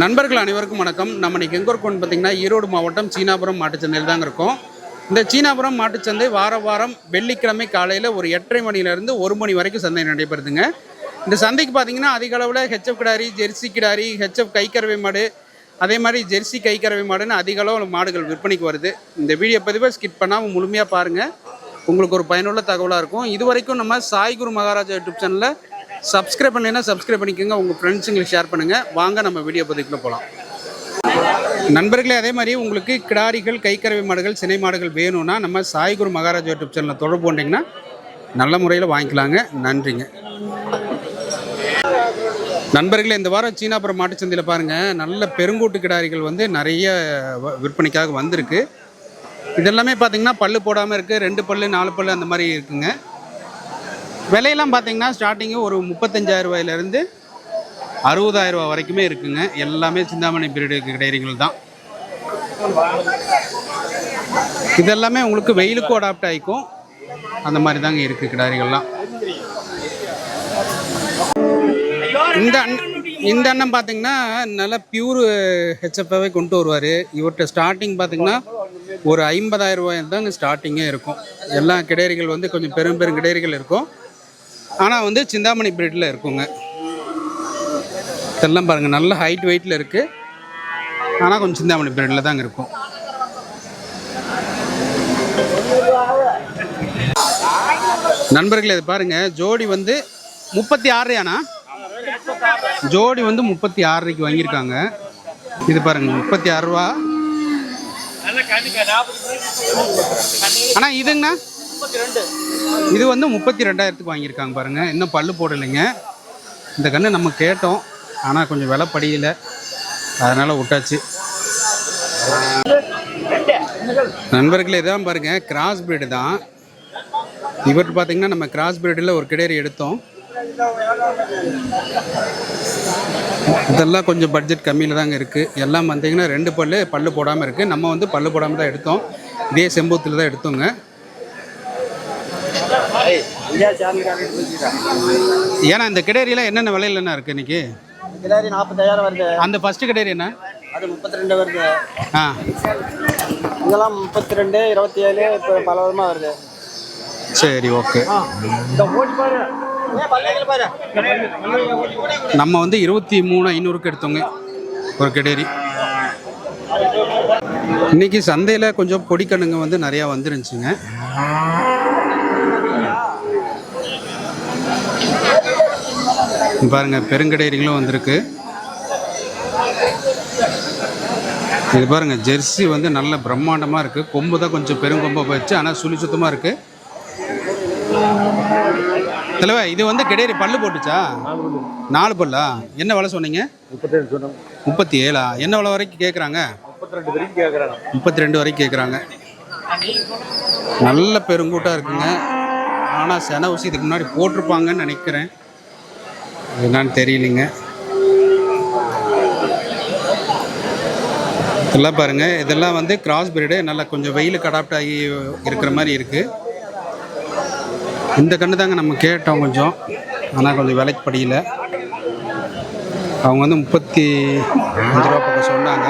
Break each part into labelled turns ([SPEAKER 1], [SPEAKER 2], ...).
[SPEAKER 1] நண்பர்கள் அனைவருக்கும் வணக்கம். நம்ம இன்னைக்கு எங்கே இருக்கோம்னு பார்த்தீங்கன்னா ஈரோடு மாவட்டம் சீனாபுரம் மாட்டுச்சந்தையில் தாங்க இருக்கோம். இந்த சீனாபுரம் மாட்டுச்சந்தை வார வாரம் வெள்ளிக்கிழமை காலையில் ஒரு எட்டரை மணிலேருந்து ஒரு மணி வரைக்கும் சந்தை நடைபெறுதுங்க. இந்த சந்தைக்கு பார்த்தீங்கன்னா அதிக அளவில் ஹெச்எஃப் கிடாரி ஜெர்சி கிடாரி ஹெச்எஃப் கைக்கறவை மாடு அதே மாதிரி ஜெர்சி கைக்கறவை மாடுன்னு அதிக அளவில் மாடுகள் விற்பனைக்கு வருது. இந்த வீடியோ பதிவை ஸ்கிப் பண்ணாமல் முழுமையாக பாருங்கள் உங்களுக்கு ஒரு பயனுள்ள தகவலாக இருக்கும். இது வரைக்கும் நம்ம சாய் குரு மகாராஜா யூடியூப் சேனலில் சப்ஸ்கிரைப் பண்ணலைன்னா சப்ஸ்கிரைப் பண்ணிக்கோங்க. உங்கள் ஃப்ரெண்ட்ஸுங்களுக்கு ஷேர் பண்ணுங்கள் வாங்க நம்ம வீடியோ பதிவுக்குள்ளே போகலாம் நண்பர்களே அதே மாதிரி உங்களுக்கு கிடாரிகள் கைக்கறவை மாடுகள் சினை மாடுகள் வேணும்னா நம்ம சாய் குரு மகாராஜா யூடியூப் சேனலில் தொடர்பு கொண்டீங்கன்னா நல்ல முறையில் வாங்கிக்கலாங்க. நன்றிங்க. நண்பர்களே இந்த வாரம் சீனாபுரம் மாட்டுச்சந்தையில் பாருங்கள் நல்ல பெருங்கூட்டு கிடாரிகள் வந்து நிறைய வ- விற்பனைக்காக வந்திருக்கு. இதெல்லாமே பார்த்தீங்கன்னா பல்லு போடாமல் இருக்குது ரெண்டு பல்லு நாலு பல் அந்த மாதிரி இருக்குங்க. விலையெல்லாம் பார்த்தீங்கன்னா ஸ்டார்டிங்கு ஒரு முப்பத்தஞ்சாயிரம் ரூபாயிலேருந்து அறுபதாயிரம் ரூபா வரைக்குமே இருக்குங்க. எல்லாமே சிந்தாமணி பீரியடு கிடையிறீங்கள் தான். இதெல்லாமே உங்களுக்கு வெயிலுக்கும் அடாப்ட் ஆகிக்கும் அந்த மாதிரி தாங்க இருக்குது கிடாரிகள்லாம் இந்த அண்ணன் இந்த அண்ணன் பார்த்தீங்கன்னா நல்லா பியூர் ஹெச்எஃப்ஐ கொண்டு வருவார். இவர்கிட்ட ஸ்டார்டிங் பார்த்தீங்கன்னா ஒரு ஐம்பதாயிரம் ரூபாய் தாங்க ஸ்டார்டிங்கே இருக்கும். எல்லா கிடேரிகள் வந்து கொஞ்சம் பெரும் பெரும் கிடேரிகள் இருக்கும். ஆனால் வந்து சிந்தாமணி பிரீடில் இருக்குங்க. இதெல்லாம் பாருங்கள் நல்ல ஹைட் வெயிட்டில் இருக்குது ஆனால் கொஞ்சம் சிந்தாமணி பிரீடில் தாங்க இருக்கும். நண்பர்களே இது பாருங்கள் ஜோடி வந்து முப்பத்தி ஆறுரையாண்ணா ஜோடி வந்து முப்பத்தி ஆறரைக்கு வாங்கியிருக்காங்க. இது பாருங்க முப்பத்தி ஆறுரூவா அண்ணா இதுங்கண்ணா? இது வந்து முப்பத்தி ரெண்டாயிரத்துக்கு வாங்கியிருக்காங்க பாருங்க. இன்னும் பல்லு போடலைங்க. இந்த கன்று நம்ம கேட்டோம். ஆனால் கொஞ்சம் விலை படியல. அதனால் விட்டாச்சு. நண்பர்களே இதான் பாருங்க. கிராஸ் பிரீடு தான். இவர்கிட்ட பார்த்தீங்கன்னா நம்ம கிராஸ் பிரீடில் ஒரு கிடேரி எடுத்தோம். இதெல்லாம் கொஞ்சம் பட்ஜெட் கம்மியில் தாங்க இருக்குது எல்லாம் வந்தீங்கன்னா ரெண்டு பல்லு பல்லு போடாமல் இருக்குது நம்ம வந்து பல்லு போடாமல் தான் எடுத்தோம். இதே செம்பூத்தில் தான் எடுத்தோங்க. ஏன்னா இந்த கிடேரியெல்லாம் என்னென்ன விலையிலண்ணா இருக்குது இன்னைக்கு?
[SPEAKER 2] கிடாரி நாற்பத்தாயிரம் வருது.
[SPEAKER 1] அந்த ஃபஸ்ட்டு கிடேரி என்ன?
[SPEAKER 2] அது முப்பத்தி ரெண்டு வருது.
[SPEAKER 1] ஆ.
[SPEAKER 2] இதெல்லாம் முப்பத்தி ரெண்டு இருபத்தி ஏழு இப்போ பல வருமா வருது.
[SPEAKER 1] சரி ஓகே. நம்ம வந்து இருபத்தி மூணு ஐநூறுக்கு எடுத்தோங்க ஒரு கிடேரி. இன்னைக்கு சந்தையில் கொஞ்சம் பொடிக்கண்ணுங்க வந்து நிறையா வந்துருந்துச்சுங்க. இங்க பாருங்க பெருங்கடேரிகளும் வந்திருக்கு. இது பாருங்க ஜெர்சி வந்து நல்ல பிரம்மாண்டமாக இருக்குது கொம்பு தான் கொஞ்சம் பெருங்கொம்பை போயிடுச்சு ஆனால் சுழி சுத்தமாக இருக்குது தலைவா இது வந்து கிடையாது பல்லு போட்டுச்சா? நாலு பல்லா? என்ன விலை சொன்னீங்க?
[SPEAKER 2] முப்பத்தி
[SPEAKER 1] முப்பத்தி ஏழா என்ன விலை வரைக்கும் கேட்குறாங்க
[SPEAKER 2] முப்பத்தி ரெண்டு வரைக்கும் கேட்குறாங்க
[SPEAKER 1] முப்பத்தி ரெண்டு வரைக்கும் கேட்குறாங்க நல்ல பெருங்கூட்டாக இருக்குங்க. ஆனால் சென ஊசி இதுக்கு முன்னாடி போட்டிருப்பாங்கன்னு நினைக்கிறேன். என்னன்னு தெரியலைங்க. இதெல்லாம் பாருங்கள் இதெல்லாம் வந்து கிராஸ் பிரீடு நல்லா கொஞ்சம் வெயிலுக்கு அடாப்ட் ஆகி இருக்கிற மாதிரி இருக்குது இந்த கன்று தாங்க நம்ம கேட்டோம் கொஞ்சம். ஆனால் கொஞ்சம் விலைக்கு படியல. அவங்க வந்து முப்பத்தி அஞ்சு ரூபா பக்கம் சொன்னாங்க.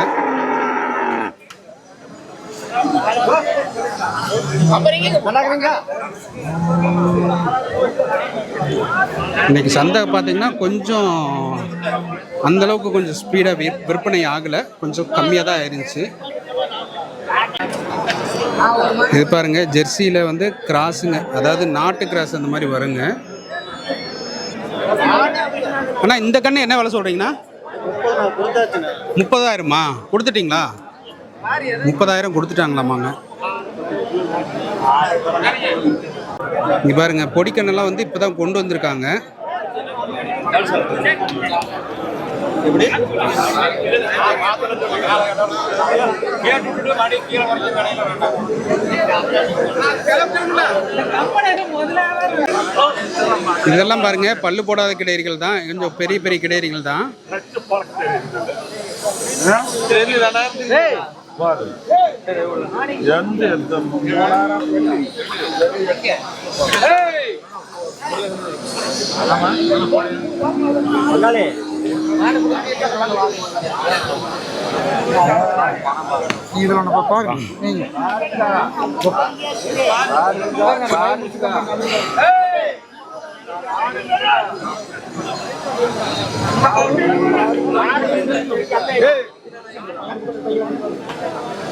[SPEAKER 1] இன்னைக்கு சந்தை பார்த்தீங்கன்னா கொஞ்சம் அந்த அளவுக்கு கொஞ்சம் ஸ்பீடாக விற்பனை ஆகலை. கொஞ்சம் கம்மியாக தான் இருந்துச்சு. இது பாருங்க ஜெர்சியில் வந்து கிராஸுங்க அதாவது நாட்டு கிராஸ் அந்த மாதிரி வருங்க. அண்ணா இந்த கண்ணு என்ன விலை சொல்கிறீங்கண்ணா முப்பதாயிரமா கொடுத்துட்டீங்களா? முப்பதாயிரம் கொடுத்துட்டாங்களாமாங்க. இங்க பாருங்க பொடிக்கண்ணெல்லாம் வந்து இப்பதான் கொண்டு வந்திருக்காங்க. இதெல்லாம் பாருங்க பல்லு போடாத கிடேரிகள் தான் கொஞ்சம் பெரிய பெரிய கிடேரிகள் தான்.
[SPEAKER 2] பங்காளி
[SPEAKER 3] இதில் ஒன்று பாருங்க நீங்க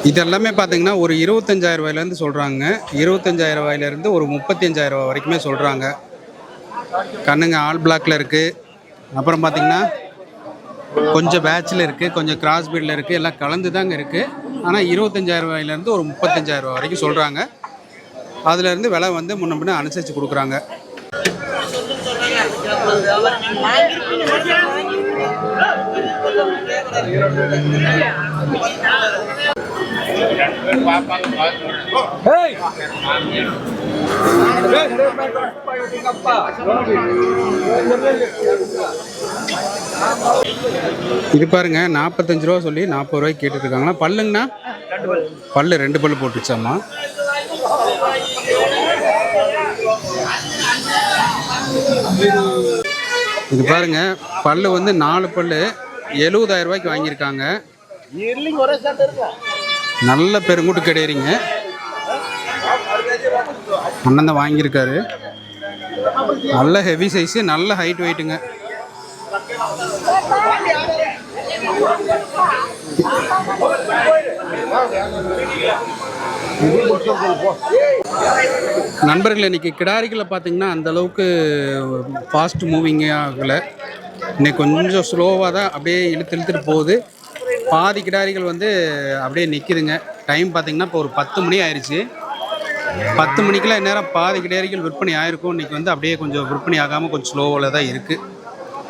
[SPEAKER 1] இதெல்லாமே பார்த்தீங்கன்னா ஒரு இருபத்தஞ்சாயிரம் ரூபாயிலேருந்து சொல்கிறாங்க. இருபத்தஞ்சாயிரம் ரூபாயிலேருந்து ஒரு முப்பத்தஞ்சாயிரம் ரூபா வரைக்குமே சொல்கிறாங்க. கண்ணுங்க ஆல் பிளாக்ல இருக்குது அப்புறம் பார்த்தீங்கன்னா கொஞ்சம் பேட்சில் இருக்குது கொஞ்சம் கிராஸ் பீடில் இருக்குது எல்லாம் கலந்து தாங்க இருக்குது ஆனால் இருபத்தஞ்சாயிரம் ரூபாயிலேருந்து ஒரு முப்பத்தஞ்சாயிரம் ரூபா வரைக்கும் சொல்கிறாங்க. அதுலேருந்து விலை வந்து முன்ன பின்ன அனுசரித்து கொடுக்குறாங்க. இது பாருங்க நாற்பத்தஞ்சு ரூபா சொல்லி நாற்பது ரூபாய்க்கு கேட்டுட்டு இருக்காங்களா பல்லுங்கண்ணா? பல்லு ரெண்டு பல்லு போட்டுச்சாம்மா இது பாருங்க பல்லு வந்து நாலு பல்லு. எழுபதாயிரம் ரூபாய்க்கு வாங்கியிருக்காங்க. நல்ல பெருங்கூட்டு கிடையிறீங்க. அண்ணன் தான் வாங்கியிருக்காரு. நல்ல ஹெவி சைஸு நல்ல ஹைட் வெயிட்டுங்க நண்பர்கள் இன்னைக்கு கிடாரிகளை பார்த்தீங்கன்னா அந்த அளவுக்கு ஃபாஸ்ட் மூவிங்கே ஆகலை. இன்னைக்கு கொஞ்சம் ஸ்லோவாக தான் அப்படியே இழுத்து இழுத்துட்டு போகுது. பாதி கிடாரிகள் வந்து அப்படியே நிற்கிதுங்க டைம் பார்த்தீங்கன்னா இப்போ ஒரு பத்து மணி ஆயிடுச்சு பத்து மணிக்கெல்லாம் இந்நேரம் பாதி கிடாரிகள் விற்பனை ஆயிருக்கும். இன்னைக்கு வந்து அப்படியே கொஞ்சம் விற்பனை ஆகாமல் கொஞ்சம் ஸ்லோவில் தான் இருக்குது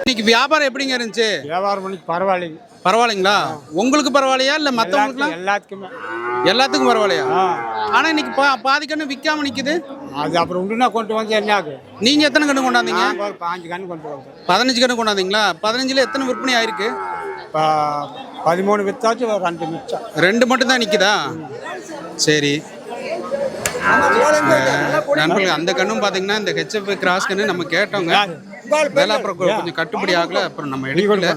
[SPEAKER 1] இன்னைக்கு வியாபாரம் எப்படிங்க இருந்துச்சு?
[SPEAKER 3] வியாபாரம் பண்ணி பரவாயில்லைங்க.
[SPEAKER 1] பரவாயில்லைங்களா? உங்களுக்கு பரவாயில்லையா இல்லை மற்றவங்களுக்குலாம்
[SPEAKER 3] எல்லாத்துக்குமே.
[SPEAKER 1] எல்லாத்துக்கும் பரவாயில்லையா?
[SPEAKER 3] ஆ.
[SPEAKER 1] ஆனா இன்னைக்கு பா பாதி கண்ணு விற்காம நிக்குது.
[SPEAKER 3] அது அப்புறம் உண்டுனா கொண்டு வந்து என்ன ஆகும்
[SPEAKER 1] நீங்க எத்தனை கண்ணு கொண்டாந்தீங்க?
[SPEAKER 3] நாங்கள் ஒரு பாஞ்சு கன்று கொண்டு வரோம்
[SPEAKER 1] பதினஞ்சு கண்ணு கொண்டாந்தீங்களா? பதினஞ்சுல எத்தனை விற்பனை ஆயிருக்கு?
[SPEAKER 3] இப்போ பதிமூணு வித்தாச்சு ஒரு ரெண்டு மிச்சம்.
[SPEAKER 1] ரெண்டு மட்டும் தான் நிக்குதா? சரி. நண்பர்களே அந்த கண்ணும் பாத்தீங்கன்னா இந்த ஹெச்எஃப் கிராஸ் கண்ணு நம்ம கேட்டோங்க விலை அப்புறம் கொஞ்சம் கட்டுப்படி ஆகல அப்புறம் நம்ம எடுக்கல.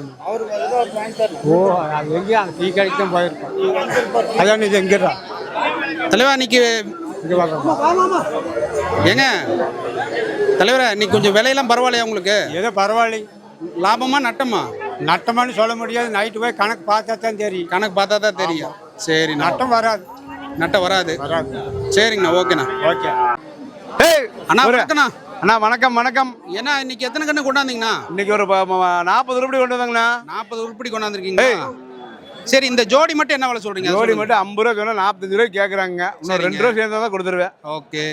[SPEAKER 3] ஓ அது எங்கேயும் அந்த டீ கடைக்கு தான் போயிருக்கோம். அதான் இது எங்கிறா
[SPEAKER 1] தலைவா இன்னைக்கு ஏங்க தலைவரா இன்னைக்கு கொஞ்சம் விலையெல்லாம் பரவாயில்லையா உங்களுக்கு?
[SPEAKER 3] ஏதோ பரவாயில்லைங்க
[SPEAKER 1] லாபமா நட்டமா?
[SPEAKER 3] நட்டமான்னு சொல்ல முடியாது. நைட்டு போய் கணக்கு பார்த்தா தான் தெரியும்.
[SPEAKER 1] கணக்கு பார்த்தா தான் தெரியும். சரிண்ணா.
[SPEAKER 3] நட்டம் வராது.
[SPEAKER 1] நட்டம் வராது.
[SPEAKER 3] வராது.
[SPEAKER 1] சரிங்கண்ணா ஓகேண்ணா.
[SPEAKER 3] ஓகே.
[SPEAKER 1] அண்ணா வணக்கண்ணா.
[SPEAKER 4] அண்ணா வணக்கம் வணக்கம்.
[SPEAKER 1] ஏன்னா இன்னைக்கு எத்தனை கண்ணு கொண்டாந்தீங்கண்ணா?
[SPEAKER 4] இன்னைக்கு ஒரு நாற்பது ரூபாய் கொண்டு வந்தாங்கண்ணா.
[SPEAKER 1] நாற்பது உருப்படி கொண்டாந்துருக்கீங்க சரி இந்த ஜோடி மட்டும் என்ன விலை சொல்றீங்க?
[SPEAKER 4] ஜோடி. மட்டும் ஐம்பது ரூபா சொன்னா நாற்பத்தஞ்சு ரூபாய் கேட்குறாங்க இன்னும். ரெண்டு ரூபா சேர்ந்தா தான் கொடுத்துருவேன்.
[SPEAKER 1] ஓகே.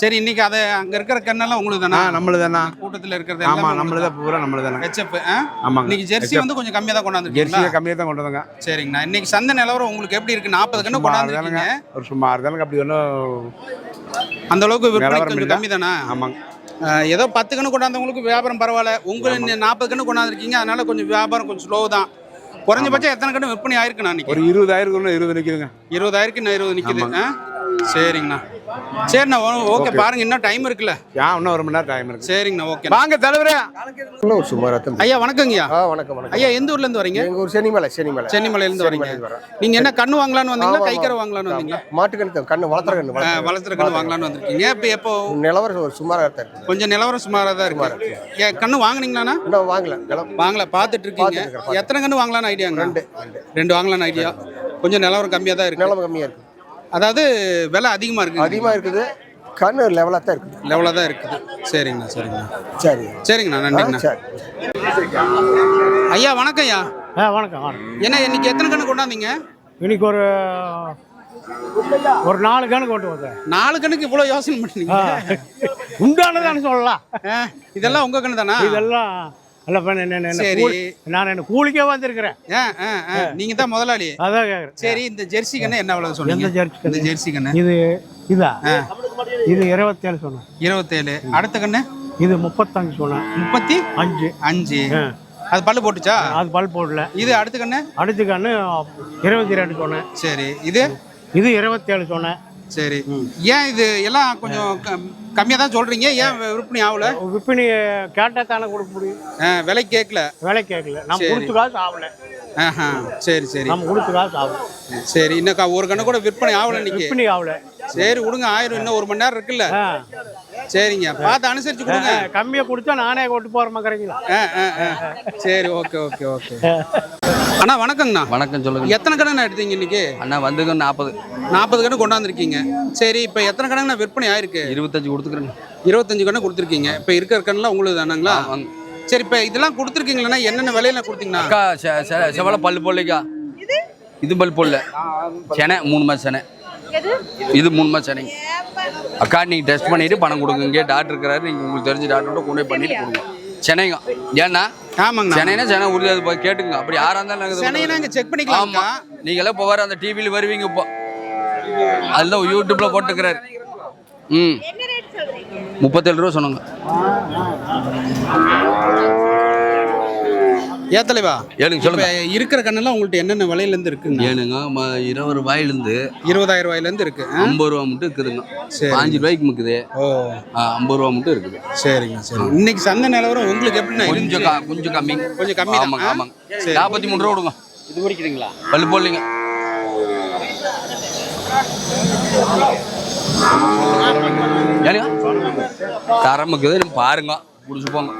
[SPEAKER 1] சரி இன்னைக்கு அதை அங்க இருக்கிற கண்ணெல்லாம் உங்களுக்கு தானா?
[SPEAKER 4] நம்மளுது தானா
[SPEAKER 1] கூட்டத்துல இருக்கிறது
[SPEAKER 4] ஆமா நம்மளுது பூரா நம்மளுது தானே
[SPEAKER 1] ஹெச்எப்
[SPEAKER 4] ஆமாங்க.
[SPEAKER 1] இன்னைக்கு ஜெர்சி வந்து கொஞ்சம் கம்மியா தான் கொண்டாந்துருக்கீங்களா?
[SPEAKER 4] ஜெர்சியை கம்மியாக தான் கொண்டு வந்தாங்க
[SPEAKER 1] சரிங்கண்ணா. இன்னைக்கு சந்தை நிலவரம் உங்களுக்கு எப்படி இருக்கு? நாற்பது கண்ணு கொண்டாந்துருக்கீங்க.
[SPEAKER 4] ஒரு சுமார் தானுங்க. அப்படி ஒன்றும்
[SPEAKER 1] அந்த அளவுக்கு விற்பனை கொஞ்சம். கம்மி தானா
[SPEAKER 4] ஆமாங்க.
[SPEAKER 1] ஏதோ பத்து கண்ணு கொண்டாந்தவங்களுக்கு வியாபாரம் பரவாயில்ல. உங்களுக்கு நாற்பது கண்ணு கொண்டாந்துருக்கீங்க. அதனால கொஞ்சம் வியாபாரம் கொஞ்சம் ஸ்லோ தான். குறைஞ்சபட்சம் எத்தனை கண்ணு விற்பனை ஆயிருக்குண்ணா
[SPEAKER 4] ஒரு இருபதாயிரம் இருபது நிற்குதுங்க
[SPEAKER 1] இருபதாயிரக்கு இன்னும் இருபது நிக்குது. ஆ? சரிங்கண்ணா. சரிண்ணா ஓகே பாருங்க இன்னும் டைம் இருக்குல்ல.
[SPEAKER 4] ஏன் இன்னும் ஒரு மணி நேரம் டைம் இருக்கு.
[SPEAKER 1] சரிங்கண்ணா ஓகே
[SPEAKER 4] வாங்க தலைவரே.
[SPEAKER 5] இன்னும் சுமாராக தான்.
[SPEAKER 1] ஐயா வணக்கங்கய்யா.
[SPEAKER 5] ஆ வணக்கம் வணக்கம்.
[SPEAKER 1] ஐயா எந்த ஊர்ல இருந்து வரீங்க?
[SPEAKER 5] எங்க ஊர் சென்னிமலை சென்னிமலை.
[SPEAKER 1] சென்னிமலையில இருந்து வரீங்க. நீங்க என்ன கண்ணு வாங்கலாம்னு வந்தீங்களா?
[SPEAKER 5] ஆமா.
[SPEAKER 1] வாங்கலாம்னு வந்தீங்களா?
[SPEAKER 5] மாட்டுக்கணு தான், கண்ணு வளர்த்துற கண்ணு
[SPEAKER 1] வளர்த்துற கண்ணு. வாங்கலாம்னு வந்திருக்கீங்க. இப்போ எப்போ?
[SPEAKER 5] நிலவரம் ஒரு சுமாராக தான் இருக்கு.
[SPEAKER 1] கொஞ்சம் நிலவரம் சுமாராக தான் இருக்கு. ஏன் கண்ணு வாங்குனீங்களாண்ணா?
[SPEAKER 5] இன்னும் வாங்கல
[SPEAKER 1] வாங்கல பார்த்துட்டு இருக்கீங்க. எத்தனை கண்ணு வாங்கலாம்னு ஐடியாங்க
[SPEAKER 5] ரெண்டு ரெண்டு.
[SPEAKER 1] வாங்கலாம்னு ஐடியா கொஞ்சம் நிலவரம் கம்மியாக தான் இருக்கு.
[SPEAKER 5] நிலம் கம்மியாக இருக்கு.
[SPEAKER 1] அதாவது விலை அதிகமாக இருக்கு
[SPEAKER 5] அதிகமாக இருக்குது. கண்ணு லெவலாக தான் இருக்குது.
[SPEAKER 1] லெவலாக தான் இருக்குது. சரிங்கண்ணா சரிங்கண்ணா.
[SPEAKER 5] சரி.
[SPEAKER 1] சரிங்கண்ணா நன்றிங்கண்ணா.
[SPEAKER 5] சரி.
[SPEAKER 1] ஐயா வணக்கம் ஐயா.
[SPEAKER 3] ஆ வணக்கம் வணக்கம்.
[SPEAKER 1] என்ன இன்னைக்கு எத்தனை கண்ணு கொண்டாந்தீங்க?
[SPEAKER 3] இன்னைக்கு ஒரு ஒரு நாலு கணக்கு கொண்டு வந்தேன்.
[SPEAKER 1] நாலு கண்ணுக்கு இவ்வளோ யோசனை பண்ணீங்க.
[SPEAKER 3] உண்டானதான்னு சொல்லலாம்.
[SPEAKER 1] ஆ, இதெல்லாம் உங்க கண்ணு தானா
[SPEAKER 3] இதெல்லாம்
[SPEAKER 1] சரி.
[SPEAKER 3] நான் என்ன கூலிக்கே வந்திருக்கிறேன்.
[SPEAKER 1] நீங்க தான் முதலாளி.
[SPEAKER 3] அதான்
[SPEAKER 1] சரி இந்த ஜெர்சி கண்ணு என்ன விலை சொன்னீங்க?
[SPEAKER 3] ஜெர்சி?
[SPEAKER 1] இந்த ஜெர்சி கண்ணு.
[SPEAKER 3] இது இதா? இது இருபத்தேழு சொன்னேன்.
[SPEAKER 1] இருபத்தேழு. அடுத்த கண்ணு?
[SPEAKER 3] இது முப்பத்தஞ்சு சொன்னேன்.
[SPEAKER 1] முப்பத்தி
[SPEAKER 3] அஞ்சு.
[SPEAKER 1] அஞ்சு. அது பல்லு போட்டுச்சா?
[SPEAKER 3] அது பல் போடல.
[SPEAKER 1] இது அடுத்த கண்ணு?
[SPEAKER 3] அடுத்த கண்ணு இருபத்தி ரெண்டு சொன்னேன்.
[SPEAKER 1] சரி இது?
[SPEAKER 3] இது இருபத்தேழு சொன்னேன்.
[SPEAKER 1] சரி. ஏன் இது எல்லாம் கொஞ்சம் கம்மியாக தான் சொல்றீங்க? ஏன் விற்பனை ஆகல?
[SPEAKER 3] விற்பனை கேட்டால் தானே கொடுக்க முடியும்?
[SPEAKER 1] விலை கேட்கல
[SPEAKER 3] விலை கேட்கல நம்ம. கொடுத்து காசு ஆகல.
[SPEAKER 1] சரி சரி.
[SPEAKER 3] நம்ம கொடுத்து காசு ஆகல.
[SPEAKER 1] சரி இன்னும் க- ஒரு கண்ணு கூட விற்பனை ஆகல இன்னைக்கு.
[SPEAKER 3] விற்பனை ஆகல.
[SPEAKER 1] சரி விடுங்க. ஆயிரம் இன்னும் ஒரு மணி நேரம் இருக்குல்ல. சரிங்க. பார்த்து அனுசரிச்சு கொடுங்க.
[SPEAKER 3] கம்மியாக கொடுத்தா நானே கொண்டு போகிற மாதிரிங்களா
[SPEAKER 1] ஆ, ஆ, ஆ. சரி ஓகே ஓகே ஓகே. அண்ணா வணக்கங்கண்ணா.
[SPEAKER 6] வணக்கம் சொல்லுங்க.
[SPEAKER 1] எத்தனை கடன் எடுத்தீங்க இன்னைக்கு?
[SPEAKER 6] அண்ணா வந்துங்க நாற்பது.
[SPEAKER 1] நாற்பது கடன் கொண்டாந்துருக்கீங்க. சரி இப்போ எத்தனை கடன் விற்பனை ஆயிருக்கு?
[SPEAKER 6] இருபத்தஞ்சு கொடுத்துக்கிறேங்க.
[SPEAKER 1] இருபத்தஞ்சு கடன் கொடுத்துருக்கீங்க. இப்போ இருக்கிற கண்ணெலாம் உங்களுக்கு தானுங்களா. சரி இப்போ இதெல்லாம் கொடுத்துருக்கீங்களா என்னென்ன விலையில கொடுத்தீங்கண்ணா
[SPEAKER 6] அக்கா செ- செ- செவலை பல்லு போடலைக்கா. இது? பல் போடல. செனை மூணு மாதம் செனை. இது மூணு மாதம் சென்னைங்க அக்கா நீங்கள் டெஸ்ட் பண்ணிட்டு பணம் கொடுங்க இங்கே டாக்டர் இருக்கிறாரு. நீங்கள் உங்களுக்கு தெரிஞ்ச டாக்டர்கிட்ட கொண்டு பண்ணிட்டு கொடுங்க. சென்னைங்க. ஏன்னா
[SPEAKER 1] ஆமாங்கண்ணா.
[SPEAKER 6] சென்னைனா சென்னை உறுதியாக போய் கேட்டுங்க. அப்படி யாராக இருந்தாலும்
[SPEAKER 1] சென்னையெல்லாம் இங்கே செக் பண்ணிக்கலாம்க்கா
[SPEAKER 6] ஆமாம் நீங்களே இப்போ வர அந்த டிவியில் வருவீங்க இப்போ. அதில் யூடியூப்ல போட்டுக்கிறாரு. ம். முப்பத்தேழு ரூபா சொன்னாங்க.
[SPEAKER 1] ஏன் தலைவா? இப்போ
[SPEAKER 6] சொல்லுங்க.
[SPEAKER 1] இருக்கிற கண்ணெல்லாம் உங்கள்ட்ட என்னென்ன விலையிலேருந்து இருக்குங்க?
[SPEAKER 6] ஏனுங்க இருபது ரூபாயிலேருந்து
[SPEAKER 1] இருபதாயிரம் ரூபாயிலேருந்து இருக்கு?
[SPEAKER 6] ஐம்பது ரூபா மட்டும் இருக்குதுங்க.
[SPEAKER 1] சரி.
[SPEAKER 6] பாஞ்சு ரூபாய்க்கு முக்குது.
[SPEAKER 1] ஓ.
[SPEAKER 6] ஐம்பது ரூபா மட்டும் இருக்குது.
[SPEAKER 1] சரிங்க சரி இன்னைக்கு சந்தை நிலவரம் உங்களுக்கு எப்படிண்ணா
[SPEAKER 6] கொஞ்சம் கொஞ்சம் கம்மி.
[SPEAKER 1] கொஞ்சம் கம்மி
[SPEAKER 6] ஆமாங்க? ஆமாங்க.
[SPEAKER 1] சரி.
[SPEAKER 6] நாற்பத்தி மூணு ரூபா கொடுங்க.
[SPEAKER 2] இது பிடிக்கிறீங்களா
[SPEAKER 6] பல்லு போடலைங்க. ஏனுங்க? தரம் இருக்குது நம்ம பாருங்க. பிடிச்சி போங்க.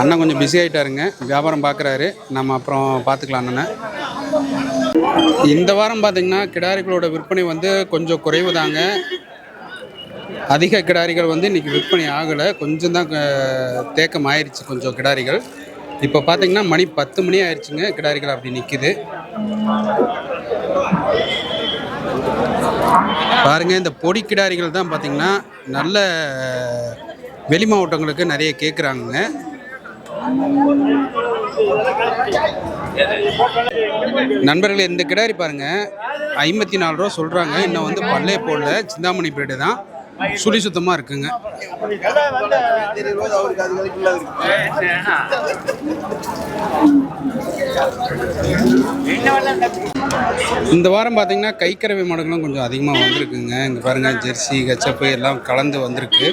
[SPEAKER 1] அண்ணன் கொஞ்சம் பிஸி ஆகிட்டாருங்க வியாபாரம் பார்க்குறாரு நம்ம அப்புறம் பார்த்துக்கலாம் அண்ணனை. இந்த வாரம் பார்த்தீங்கன்னா கிடாரிகளோட விற்பனை வந்து கொஞ்சம் குறைவு தாங்க அதிக கிடாரிகள் வந்து இன்றைக்கி விற்பனை ஆகலை. கொஞ்சம் தான் தேக்கம் ஆயிடுச்சு கொஞ்சம் கிடாரிகள். இப்போ பார்த்தீங்கன்னா மணி பத்து மணி ஆயிடுச்சுங்க கிடாரிகள் அப்படி நிற்கிது பாருங்க இந்த பொடி கிடாரிகள் தான் பார்த்திங்கன்னா நல்ல வெளி மாவட்டங்களுக்கு நிறைய கேட்குறாங்க நண்பர்கள் இந்த கிடாரி பாருங்க ஐம்பத்தி நாலு ரூபா சொல்கிறாங்க இன்னும் வந்து பல்லே போடல. சிந்தாமணி பேடு தான். சுழி சுத்தமா இருக்குங்க. இந்த வாரம் பார்த்தீங்கன்னா கைக்கறவை மாடுகளும் கொஞ்சம் அதிகமாக வந்திருக்குங்க. இங்கே பாருங்க ஜெர்சி கச்சப்பு எல்லாம் கலந்து வந்திருக்கு.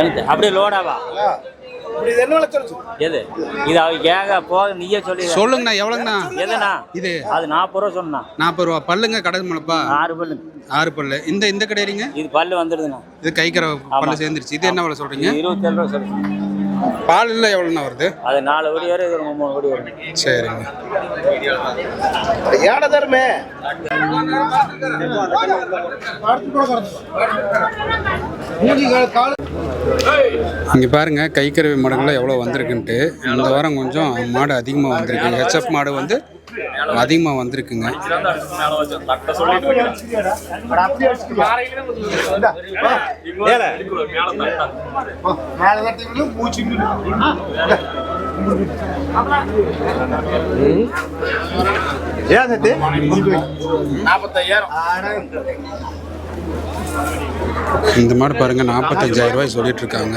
[SPEAKER 7] எனக்கு அப்படியே லோடாவா எது? இது அவ கேக போக நீயே சொல்லி.
[SPEAKER 1] சொல்லுங்கண்ணா எவ்வளோங்கண்ணா?
[SPEAKER 7] எதுண்ணா?
[SPEAKER 1] இது
[SPEAKER 7] அது நாற்பது ரூபா சொன்னா
[SPEAKER 1] நாற்பது ரூபா. பல்லுங்க கடை மலப்பா
[SPEAKER 7] ஆறு பல்லு.
[SPEAKER 1] ஆறு பல்லு. இந்த இந்த கடையறிங்க
[SPEAKER 7] இது பல்லு வந்துடுதுண்ணா
[SPEAKER 1] இது கைக்கரை பல்லு சேர்ந்துருச்சு. இது என்ன விலை சொல்றீங்க?
[SPEAKER 7] இருபத்தேழு ரூபா
[SPEAKER 1] பால் இல்லை எவ்வளோண்ணா வருது?
[SPEAKER 7] அது நாலு கோடி வரும் இது ஒரு மூணு கோடி வரும்
[SPEAKER 1] சரிங்க. இங்கே பாருங்க கைக்கருவி மாடுகள்லாம் எவ்வளோ வந்திருக்குன்ட்டு இந்த வாரம் கொஞ்சம் மாடு அதிகமாக வந்திருக்கு. ஹெச்எஃப் மாடு வந்து அதிகமாக வந்திருக்குங்க. இந்த மாதிரி பாருங்க நாற்பத்தஞ்சாயிரம் ரூபாய் சொல்லிட்டு இருக்காங்க.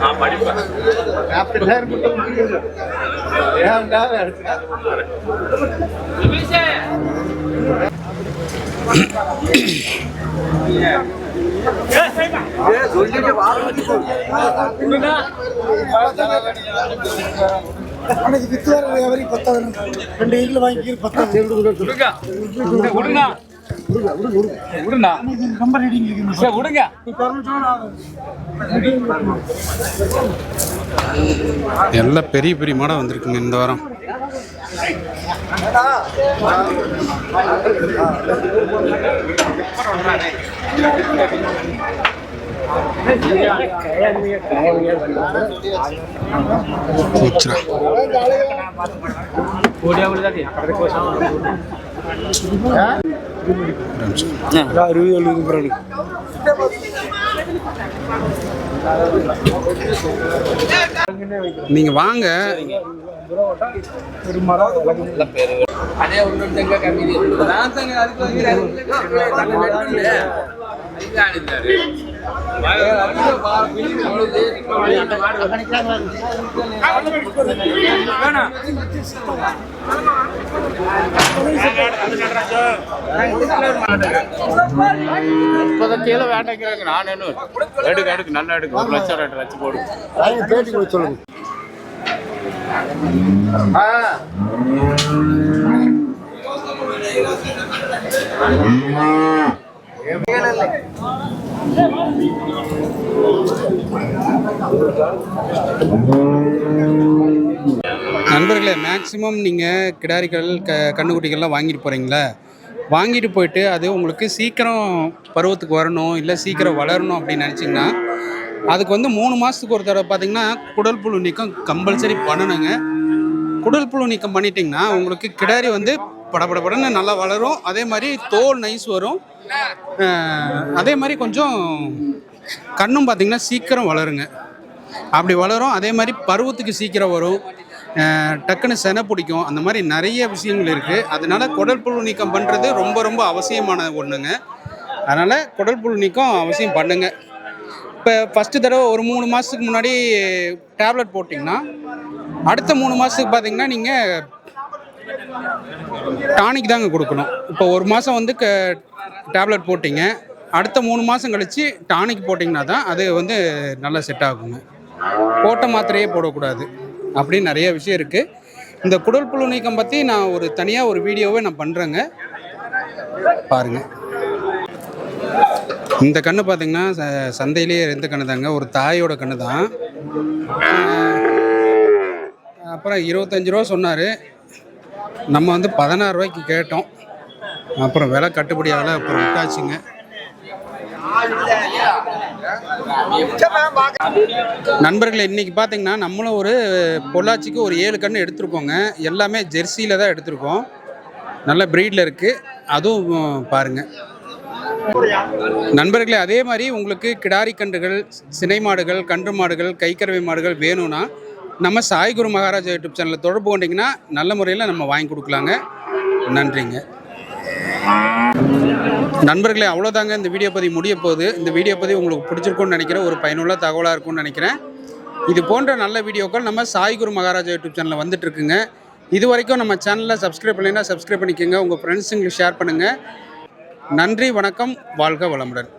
[SPEAKER 7] நான் படிப்பேன். அன்னைக்கு
[SPEAKER 3] வித்து வர வரைக்கும் பத்தாயிரம். ரெண்டு இட்லி வாங்கி பத்தாயிரம்.
[SPEAKER 7] கொடுங்க
[SPEAKER 1] எல்லாம் பெரிய பெரிய மாடாக வந்திருக்குங்க இந்த வாரம். வாங்க
[SPEAKER 6] அதே ஒன்று தெங்க கம்மி நான் தங்க அதுக்கு
[SPEAKER 3] முப்பத்தஞ்சு வேண்டாங்கிறாங்க நான் என்ன எடுக்க எடுக்கு நல்லா எடுக்கு ஒரு லட்சம் ரெண்டு லட்சம் போடு
[SPEAKER 5] பேட்டி கொடுத்து சொல்லுங்க
[SPEAKER 1] நண்பர்களே மேக்ஸிமம் நீங்கள் கிடாரிகள் க கண்ணுக்குட்டிகள்லாம் வாங்கிட்டு போகிறீங்களா வாங்கிட்டு போயிட்டு அது உங்களுக்கு சீக்கிரம் பருவத்துக்கு வரணும் இல்லை சீக்கிரம் வளரணும் அப்படின்னு நினச்சிங்கன்னா அதுக்கு வந்து மூணு மாதத்துக்கு ஒரு தடவை பார்த்தீங்கன்னா குடல் புழு நீக்கம் கம்பல்சரி பண்ணணுங்க. குடல் புழு நீக்கம் பண்ணிட்டீங்கன்னா உங்களுக்கு கிடாரி வந்து படபடபடன்னு நல்லா வளரும். அதே மாதிரி தோல் நைஸ் வரும். அதே மாதிரி கொஞ்சம் கண்ணும் பார்த்தீங்கன்னா சீக்கிரம் வளருங்க. அப்படி வளரும். அதே மாதிரி பருவத்துக்கு சீக்கிரம் வரும். டக்குன்னு செனை பிடிக்கும். அந்த மாதிரி நிறைய விஷயங்கள் இருக்குது அதனால குடல் புழு நீக்கம் பண்ணுறது ரொம்ப ரொம்ப அவசியமான ஒன்றுங்க அதனால் குடல் புழு நீக்கம் அவசியம் பண்ணுங்க. இப்போ ஃபஸ்ட்டு தடவை ஒரு மூணு மாதத்துக்கு முன்னாடி டேப்லெட் போட்டிங்கன்னா அடுத்த மூணு மாதத்துக்கு பார்த்திங்கன்னா நீங்கள் டானிக் தாங்க கொடுக்கணும். இப்போ ஒரு மாதம் வந்து க டேப்லெட் போட்டிங்க. அடுத்த மூணு மாதம் கழித்து டானிக் போட்டிங்கன்னா தான் அது வந்து நல்லா செட் ஆகுங்க. போட்ட மாத்திரையே போடக்கூடாது. அப்படின்னு நிறைய விஷயம் இருக்குது இந்த குடல் புழு நீக்கம் பற்றி நான் ஒரு தனியாக ஒரு வீடியோவே நான் பண்ணுறேங்க பாருங்கள் இந்த கன்று பார்த்தீங்கன்னா ச- சந்தையிலேயே இருந்த கண்ணு தாங்க. ஒரு தாயோட கன்று தான். அப்புறம் இருபத்தஞ்சி ரூபா சொன்னார். நம்ம வந்து பதினாறு ரூபாய்க்கு கேட்டோம். அப்புறம் விலை கட்டுப்படி அப்புறம் விட்டாச்சுங்க நண்பர்களே இன்னைக்கு பார்த்தீங்கன்னா நம்மளும் ஒரு பொள்ளாச்சிக்கு ஒரு ஏழு கன்று எடுத்திருக்கோங்க. எல்லாமே ஜெர்சியில் தான் எடுத்திருக்கோம். நல்ல ப்ரீடில் இருக்குது அதுவும் பாருங்கள் நண்பர்களே அதே மாதிரி உங்களுக்கு கிடாரி கன்றுகள் சினை மாடுகள் கன்று மாடுகள் கைக்கரவை மாடுகள் வேணும்னா நம்ம சாய்குரு மகாராஜா யூடியூப் சேனலில் தொடர்பு கொண்டிங்கன்னா நல்ல முறையில் நம்ம வாங்கி கொடுக்கலாங்க. நன்றிங்க. நண்பர்களே அவ்வளோதாங்க இந்த வீடியோ பதிவு முடிய போகுது. இந்த வீடியோ பதிவு உங்களுக்கு பிடிச்சிருக்கும்னு நினைக்கிறேன். ஒரு பயனுள்ள தகவலாக இருக்கும்னு நினைக்கிறேன். இது போன்ற நல்ல வீடியோக்கள் நம்ம சாய்குரு மகாராஜா யூடியூப் சேனலில் வந்துட்டுருக்குங்க இது வரைக்கும் நம்ம சேனலில் சப்ஸ்கிரைப் பண்ணலைன்னா சப்ஸ்கிரைப் பண்ணிக்கோங்க. உங்கள் ஃப்ரெண்ட்ஸுங்களுக்கு ஷேர் பண்ணுங்கள் நன்றி வணக்கம். வாழ்க வளமுடன்.